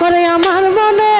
করে আমার মনে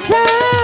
বাড়ি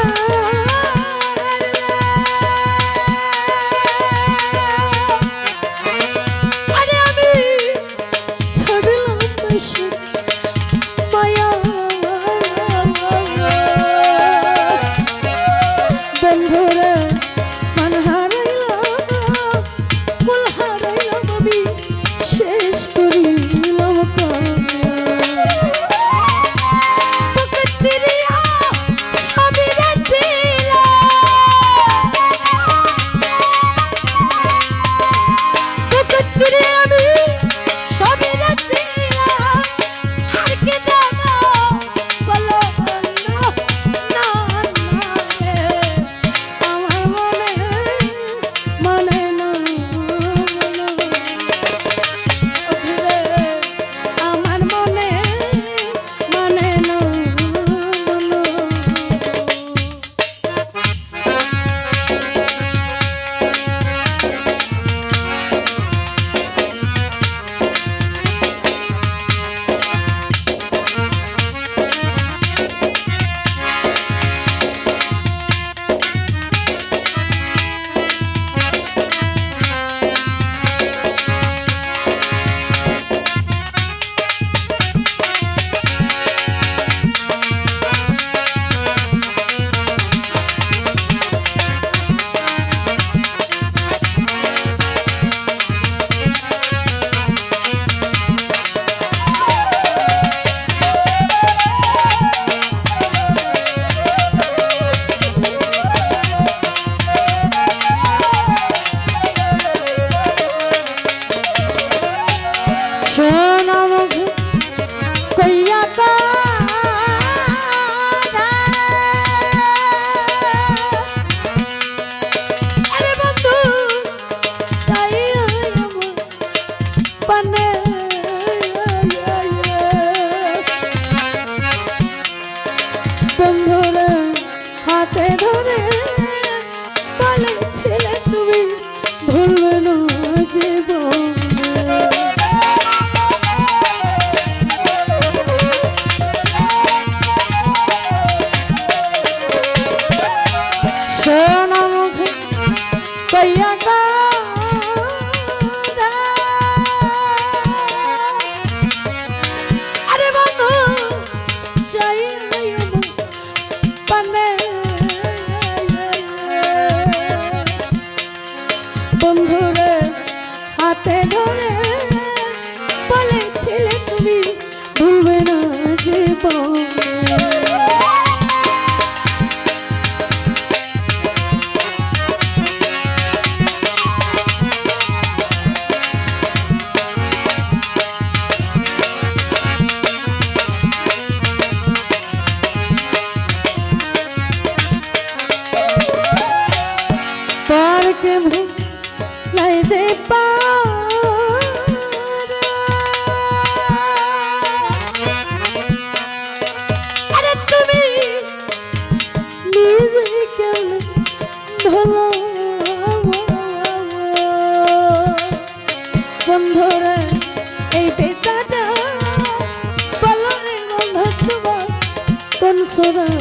করতে আরে তুমি নিজে কেমন ভালো বন্ধুরা, এই বেতাটা বলো রে বন্ধু তোমার কোন সোনা?